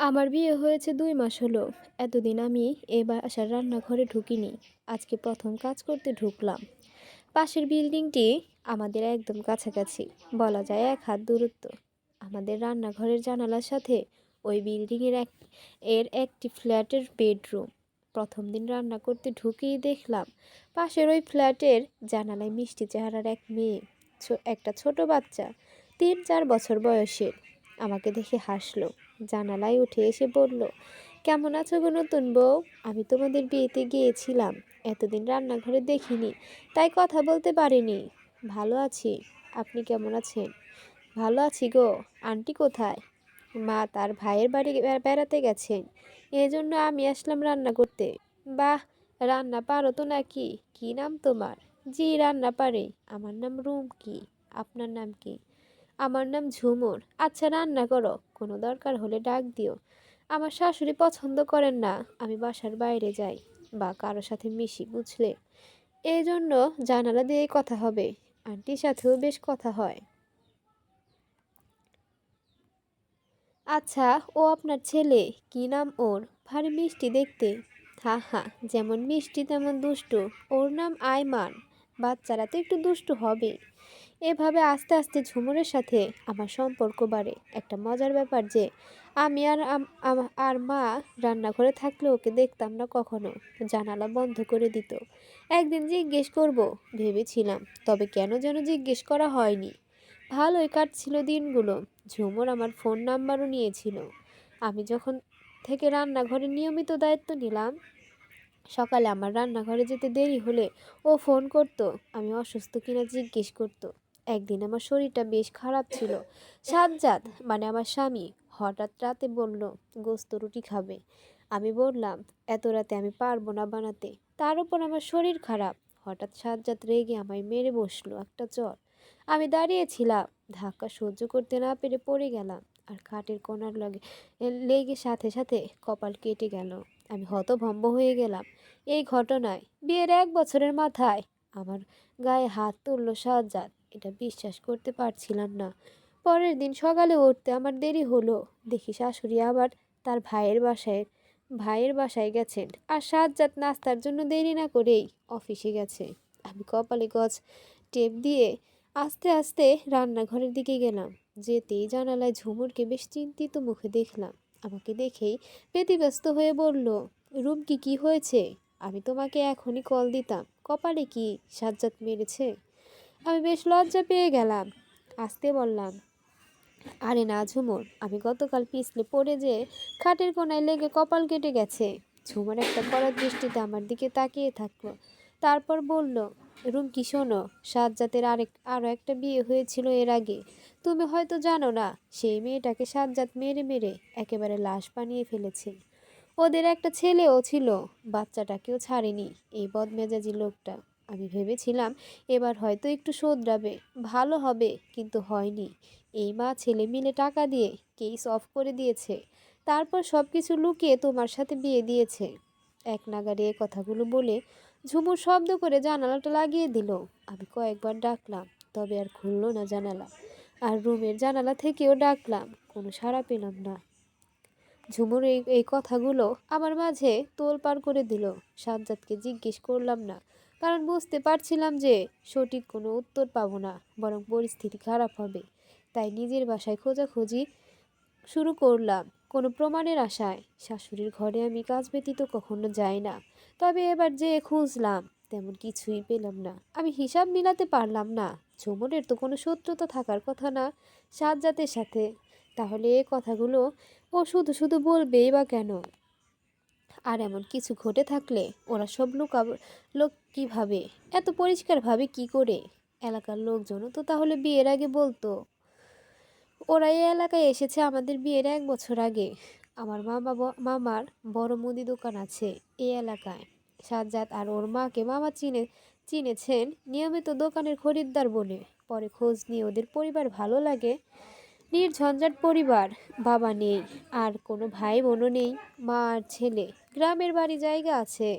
আমার বিয়ে হয়েছে দুই মাস হলো। এতদিন আমি এ বাসার রান্নাঘরে ঢুকিনি। আজকে প্রথম কাজ করতে ঢুকলাম। পাশের বিল্ডিংটি আমাদের একদম কাছাকাছি। বলা যায় এক হাত দূরত্ব। আমাদের রান্নাঘরের জানালার সাথে ওই বিল্ডিংয়ের এক, এর একটি ফ্ল্যাটের বেডরুম। প্রথম দিন রান্না করতে ঢুকেই দেখলাম পাশের ওই ফ্ল্যাটের জানালায় মিষ্টি চেহারার এক মেয়ে একটা ছোট বাচ্চা, তিন চার বছর বয়সের। আমাকে দেখে হাসলো। জানালায় উঠে এসে বলল, কেমন আছো গো নতুন বউ? আমি তোমাদের বিয়েতে গিয়েছিলাম। এতদিন রান্নাঘরে দেখিনি, তাই কথা বলতে পারিনি। ভালো আছি। আপনি কেমন আছেন? ভালো আছি গো। আন্টি কোথায়? মা তার ভাইয়ের বাড়ি বেড়াতে গেছেন। এজন্য আমি আসলাম রান্না করতে। বাহ! রান্না পারো তো নাকি? কি নাম তোমার? জি, রান্না পারে। আমার নাম রুম কি আপনার নাম কি? আমার নাম ঝুমুর। আচ্ছা রান্না করো। কোনো দরকার হলে ডাক দিও। আমার শাশুড়ি পছন্দ করেন না। আমি বাসার বাইরে যাই বা কারোর সাথে মিশি, বুঝলে? এই জন্য জানালা দিয়েই কথা হবে। আন্টির সাথেও বেশ কথা হয়। আচ্ছা ও আপনার ছেলে। কি নাম ওর? ভারী মিষ্টি দেখতে। হা হা, যেমন মিষ্টি তেমন দুষ্টু। ওর নাম আয়মান। বাচ্চারা তো একটু দুষ্টু হবে এভাবে আস্তে আস্তে ঝুমুরের সাথে আমার সম্পর্ক বাড়ে। একটা মজার ব্যাপার যে, আমি আর আর মা রান্নাঘরে থাকলে ওকে দেখতাম না কখনো। জানালা বন্ধ করে দিত। একদিন জিজ্ঞেস করব, ভেবেছিলাম, তবে কেন যেন জিজ্ঞেস করা হয়নি। ভালোই কাটছিল দিনগুলো। ঝুমুর আমার ফোন নাম্বারও নিয়েছিল। আমি যখন থেকে রান্নাঘরে নিয়মিত দায়িত্ব নিলাম, সকালে আমার রান্নাঘরে যেতে দেরি হলে ও ফোন করতো। আমি অসুস্থ কিনা জিজ্ঞেস করতো। একদিন আমার শরীরটা বেশ খারাপ ছিল। সাজ্জাদ মানে আমার স্বামী, হঠাৎ রাতে বলল, গোস্ত রুটি খাবে? আমি বললাম, এত রাতে আমি পারব না বানাতে। তার উপর আমার শরীর খারাপ। হঠাৎ সাজ্জাদ রেগে আমায় মেরে বসল একটা চর। আমি দাঁড়িয়েছিলাম, ধাক্কা সহ্য করতে না পেরে পড়ে গেলাম, আর খাটের কোনার লগে লেগে সাথে সাথে কপাল কেটে গেল। আমি হতভম্ব হয়ে গেলাম। এই ঘটনায়, বিয়ের এক বছরের মাথায় আমার গায়ে হাত তুললো সাজ্জাদ। এটা বিশ্বাস করতে পারছিলাম না। পরের দিন সকালে উঠতে আমার দেরি হলো। দেখি শাশুড়ি আবার তার ভাইয়ের বাসায় ভাইয়ের বাসায় গেছেন। আর সাজ্জাদ নাস্তার জন্য দেরি না করেই অফিসে গেছে। আমি কপালে গজ টেপ দিয়ে আস্তে আস্তে রান্নাঘরের দিকে গেলাম। যেতেই জানালায় ঝুমুরকে বেশ চিন্তিত মুখে দেখলাম। আমাকে দেখেই ব্যতিব্যস্ত হয়ে বলল, রুমকি, কি হয়েছে? আমি তোমাকে এখনই কল দিতাম। কপালে কি সাজ্জাদ মেরেছে? আমি বেশ লজ্জা পেয়ে গেলাম। আসতে বললাম, আরে না ঝুমুর, আমি গতকাল পিছলে পড়ে যে খাটের কোনায় লেগে কপাল কেটে গেছে। ঝুমুর একটা কড়া দৃষ্টিতে আমার দিকে তাকিয়ে থাকল, তারপর বলল রুমকি শোনো, সাজ্জাতের আরেক আরও একটা বিয়ে হয়েছিল এর আগে। তুমি হয়তো জানো না, সেই মেয়েটাকে সাজ্জাত মেরে মেরে একেবারে লাশ বানিয়ে ফেলেছে। ওদের একটা ছেলেও ছিল, বাচ্চাটাকেও ছাড়েনি, এই বদমেজাজি লোকটা। আমি ভেবেছিলাম এবার হয়তো একটু শোধরাবে। ভালো হবে, কিন্তু হয়নি। এই মা ছেলে মিলে টাকা দিয়ে কেস অফ করে দিয়েছে। তারপর সব কিছু লুকিয়ে তোমার সাথে বিয়ে দিয়েছে। এক নাগারে এ কথাগুলো বলে ঝুমুর শব্দ করে জানালাটা লাগিয়ে দিল। আমি কয়েকবার ডাকলাম, তবে আর খুললো না জানালা। আর রুমের জানালা থেকেও ডাকলাম, কোনো সাড়া পেলাম না। ঝুমুর এই এই কথাগুলো আমার মাঝে তোলপাড় করে দিল। সাজ্জাদকে জিজ্ঞেস করলাম না কারণ বুঝতে পারছিলাম যে সঠিক কোনো উত্তর পাবো না, বরং পরিস্থিতি খারাপ হবে। তাই নিজের বাসায় খোঁজাখুঁজি শুরু করলাম। কোনো প্রমাণের আশায় শাশুড়ির ঘরে আমি কাজ ব্যতীত কখনো যাই না, তবে এবার যে খুঁজলাম তেমন কিছুই পেলাম না। আমি হিসাব মিলাতে পারলাম না, ঝুমুরের তো কোনো শত্রুতা থাকার কথা না সাজ্জাতের সাথে। তাহলে এ কথাগুলো ও শুধু শুধু বলবেই বা কেন? আর এমন কিছু ঘটে থাকলে ওরা সব লোক লোক কীভাবে? এত পরিষ্কারভাবে কি করে? এলাকার লোকজনও তো তাহলে বিয়ের আগে বলতো। ওরা এই এলাকায় এসেছে আমাদের বিয়ের এক বছর আগে। আমার মামা মামার বড় মুদি দোকান আছে এই এলাকায়। সাজ্জাদ আর ওর মাকে মামা চিনে, চিনেছেন নিয়মিত দোকানের খরিদ্দার বলে। পরে খোঁজ নিয়ে ওদের পরিবার ভালো লাগে। নির্ঝঞ্ঝাট পরিবার, বাবা নেই, আর কোনো ভাই বোনও নেই, মা আর ছেলে। গ্রামের বাড়ি জায়গা আছে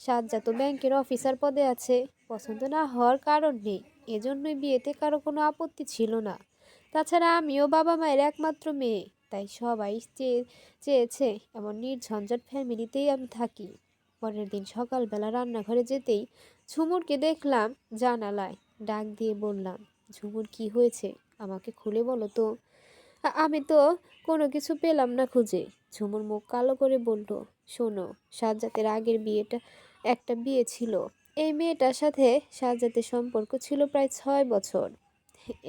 সাজ্জাদ তো ব্যাংকের অফিসার পদে আছে, পছন্দ না হওয়ার কারণ নেই, এজন্যই বিয়েতে কারও কোনো আপত্তি ছিল না। তাছাড়া আমিও বাবা মায়ের একমাত্র মেয়ে, তাই সবাই চেয়ে চেয়েছে এমন নির্ঝঞ্ঝট ফ্যামিলিতেই আমি থাকি। পরের দিন সকালবেলা রান্নাঘরে যেতেই ঝুমুরকে দেখলাম জানালায়, ডাক দিয়ে বললাম, ঝুমুর, কি হয়েছে? আমাকে খুলে বলো তো। আমি তো কোনো কিছু পেলাম না খুঁজে। ঝুমুর মুখ কালো করে বলল, শোনো, সাজ্জাতের আগের বিয়েটা, একটা বিয়ে ছিল। এই মেয়েটার সাথে সাজ্জাতের সম্পর্ক ছিল প্রায় ছয় বছর।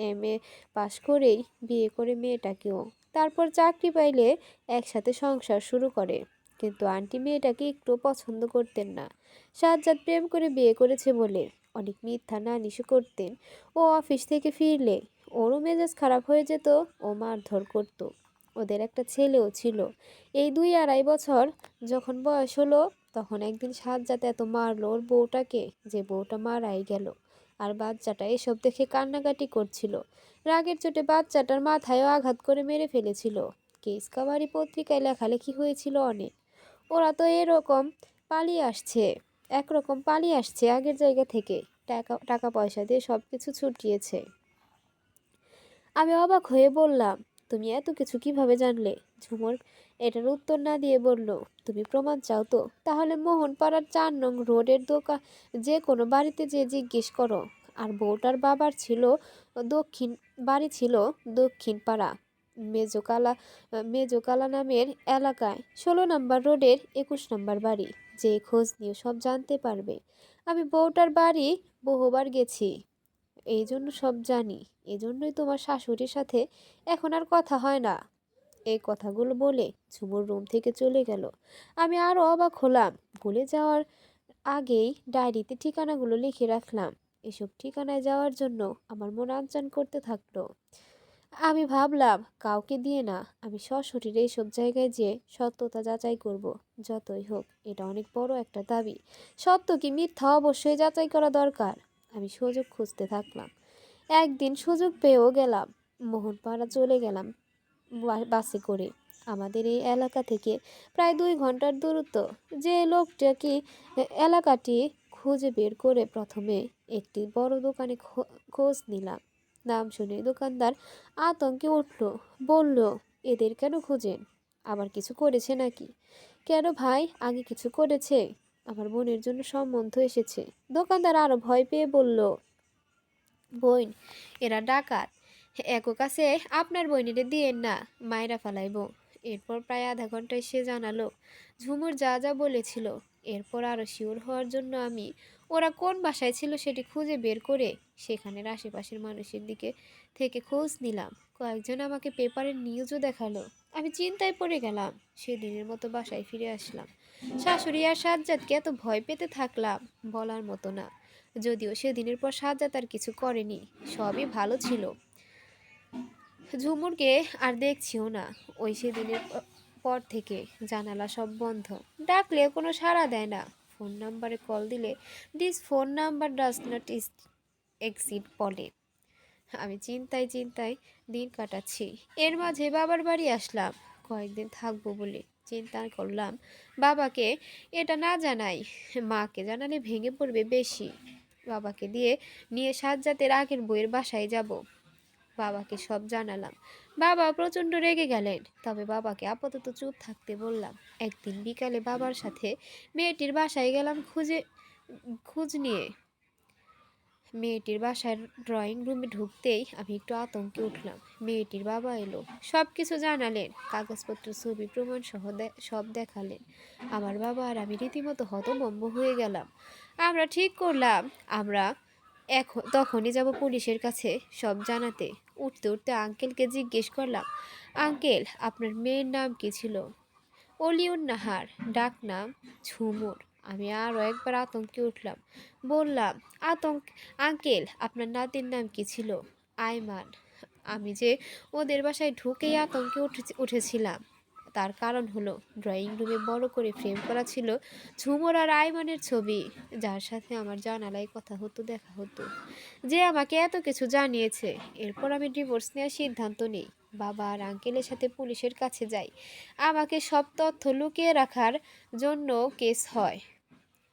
এম এ পাশ করেই বিয়ে করে মেয়েটাকেও। তারপর চাকরি পাইলে একসাথে সংসার শুরু করে। কিন্তু আন্টি মেয়েটাকে একটু পছন্দ করতেন না। সাজ্জাদ প্রেম করে বিয়ে করেছে বলে অনেক মিথ্যা নালিশও করতেন। ও অফিস থেকে ফিরলে ওরও মেজাজ খারাপ হয়ে যেত, ও মারধর করতো। ওদের একটা ছেলেও ছিল। এই দুই আড়াই বছর যখন বয়স হলো, তখন একদিন সাজ্জাদ এত মারলো ওর বউটাকে যে বউটা মারাই গেল। আর বাচ্চাটা এসব দেখে কান্নাকাটি করছিল। রাগের চোটে বাচ্চাটার মাথায়ও আঘাত করে মেরে ফেলেছিল। কেস কাবারি পত্রিকায় লেখালেখি হয়েছিল অনেক। ওরা তো এরকম পালিয়ে আসছে, একরকম পালিয়ে আসছে আগের জায়গা থেকে। টাকা টাকা পয়সা দিয়ে সব কিছু ছুটিয়েছে। আমি অবাক হয়ে বললাম, তুমি এত কিছু কীভাবে জানলে? ঝুমর এটার উত্তর না দিয়ে বলল, তুমি প্রমাণ চাও তো? তাহলে মোহনপাড়ার চার নং রোডের দোকান যে কোনো বাড়িতে যে জিজ্ঞেস করো। আর বউটার বাবার ছিল দক্ষিণ, বাড়ি ছিল দক্ষিণ পাড়া মেজোকালা মেজোকালা নামের এলাকায়, ষোলো নম্বর রোডের একুশ নম্বর বাড়ি, যে খোঁজ নিয়ে সব জানতে পারবে। আমি বউটার বাড়ি বহুবার গেছি। এই জন্য সব জানি, এজন্যই তোমার শাশুড়ির সাথে এখন আর কথা হয় না। এই কথাগুলো বলে ঝুমুর রুম থেকে চলে গেল। আমি আরও অবাক হলাম। ভুলে যাওয়ার আগেই ডায়েরিতে ঠিকানাগুলো লিখে রাখলাম। এসব ঠিকানায় যাওয়ার জন্য আমার মন আনচান করতে থাকল। আমি ভাবলাম, কাউকে দিয়ে না, আমি সশরীরে এইসব জায়গায় যেয়ে সত্যতা যাচাই করব। যতই হোক, এটা অনেক বড় একটা দাবি। সত্য কি মিথ্যা অবশ্যই যাচাই করা দরকার। আমি সুযোগ খুঁজতে থাকলাম। একদিন সুযোগ পেয়েও গেলাম, মোহনপাড়া চলে গেলাম বাসে করে। আমাদের এই এলাকা থেকে প্রায় দুই ঘণ্টার দূরত্ব। যে লোকটা কি এলাকাটি খুঁজে বের করে প্রথমে একটি বড় দোকানে খোঁজ নিলাম। নাম শুনে দোকানদার আতঙ্কে উঠল, বলল, এদের কেন খুঁজেন? আবার কিছু করেছে নাকি? কেন ভাই? আগে কিছু করেছে? আমার বোনের জন্য সম্বন্ধ এসেছে। দোকানদার আরও ভয় পেয়ে বলল, বোন, এরা ডাকাত। একো কাছে আপনার বইনিরে দিয়েন না মায়েরা ফালাইব। এরপর প্রায় আধা ঘন্টায় সে জানালো, ঝুমুর যা যা বলেছিল। এরপর আরও শিওর হওয়ার জন্য আমি, ওরা কোন বাসায় ছিল সেটি খুঁজে বের করে সেখানের আশেপাশের মানুষের দিকে থেকে খোঁজ নিলাম। কয়েকজন আমাকে পেপারের নিউজও দেখাল। আমি চিন্তায় পড়ে গেলাম, সেদিনের মতো বাসায় ফিরে আসলাম। শাশুড়ি আর সাজ্জাদকে এত ভয় পেতে থাকলাম, বলার মতো না। যদিও সেদিনের পর সাজ্জাদ আর কিছু করেনি, সবই ভালো ছিল। ঝুমুরকে আর দেখছিও না, ওই সেদিনের পর থেকে জানালা সব বন্ধ। ডাকলে কোনো সাড়া দেয় না। ফোন নাম্বারে কল দিলে this phone number does not is exit বলে। আমি চিন্তায় চিন্তায় দিন কাটাচ্ছি। এর মাঝে বাবার বাড়ি আসলাম। কয়েকদিন থাকব বলে চিন্তা করলাম। বাবাকে এটা না জানাই, মাকে জানালে ভেঙে পড়বে বেশি। বাবাকে দিয়ে নিয়ে সাজ্জাতের আগের বইয়ের বাসায় যাব। বাবাকে সব জানালাম। বাবা প্রচণ্ড রেগে গেলেন। তবে বাবাকে আপাতত চুপ থাকতে বললাম, একদিন বিকালে বাবার সাথে মেয়েটির বাসায় গেলাম খুঁজে, খোঁজ নিয়ে। মেয়েটির বাসার ড্রয়িং রুমে ঢুকতেই আমি একটু আতঙ্কে উঠলাম। মেয়েটির বাবা এলো। সব কিছু জানালেন, কাগজপত্র, ছবি, প্রমাণ সহ সব দেখালেন। আমার বাবা আর আমি রীতিমতো হতভম্ব হয়ে গেলাম। আমরা ঠিক করলাম, আমরা এখন তখনই যাব পুলিশের কাছে সব জানাতে। উঠতে উঠতে আঙ্কেলকে জিজ্ঞেস করলাম, আঙ্কেল, আপনার মেয়ের নাম কি ছিল? অলিউন নাহার, ডাক নাম ঝুমুর। আমি আরও একবার আতঙ্কে উঠলাম। বললাম, আতঙ্ক, আঙ্কেল, আপনার নাতির নাম কি ছিল? আয়মান আমি যে ওদের বাসায় ঢুকেই আতঙ্কে উঠে উঠেছিলাম। তার কারণ হলো, ড্রয়িং রুমে বড় করে ফ্রেম করা ছিল ঝুমুর আর আয়মানের ছবি। যার সাথে আমার জানালায় কথা হতো, দেখা হতো। যে আমাকে এত কিছু জানিয়েছে, এরপর আমি ডিভোর্স নেওয়ার সিদ্ধান্ত নিই। বাবা আর আঙ্কেলের সাথে পুলিশের কাছে যাই। আমাকে সব তথ্য লুকিয়ে রাখার জন্য কেস হয়।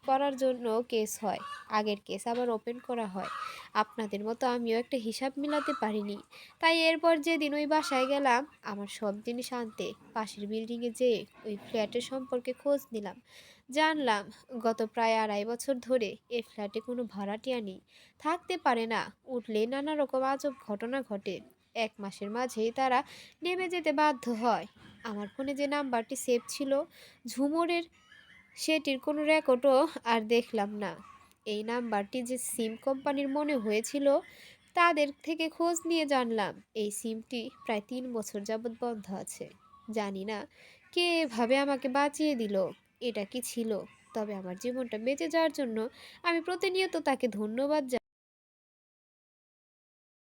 করার জন্য কেস হয়। আগের কেস আবার ওপেন করা হয়। আপনাদের মতো আমিও একটা হিসাব মিলাতে পারিনি। তাই এরপর যেদিন ওই বাসায় গেলাম, আমার সব জিনিস আনতে, পাশের বিল্ডিংয়ে যেয়ে ওই ফ্ল্যাটের সম্পর্কে খোঁজ নিলাম। জানলাম, গত প্রায় আড়াই বছর ধরে এই ফ্ল্যাটে কোনো ভাড়াটিয়া নেই। থাকতে পারে না, উঠলে নানা রকম আজব ঘটনা ঘটে। এক মাসের মাঝেই তারা নেমে যেতে বাধ্য হয়। আমার ফোনে যে নাম্বারটি সেভ ছিল, ঝুমুরের সেটির কোনো রেকর্ডও আর দেখলাম না। এই নাম্বারটি যে সিম কোম্পানির মনে হয়েছিল, তাদের থেকে খোঁজ নিয়ে জানলাম। এই সিমটি প্রায় তিন বছর যাবৎ বন্ধ আছে। জানি না কে এভাবে আমাকে বাঁচিয়ে দিল, এটা কি ছিল? তবে আমার জীবনটা বেঁচে যাওয়ার জন্য আমি প্রতিনিয়ত তাকে ধন্যবাদ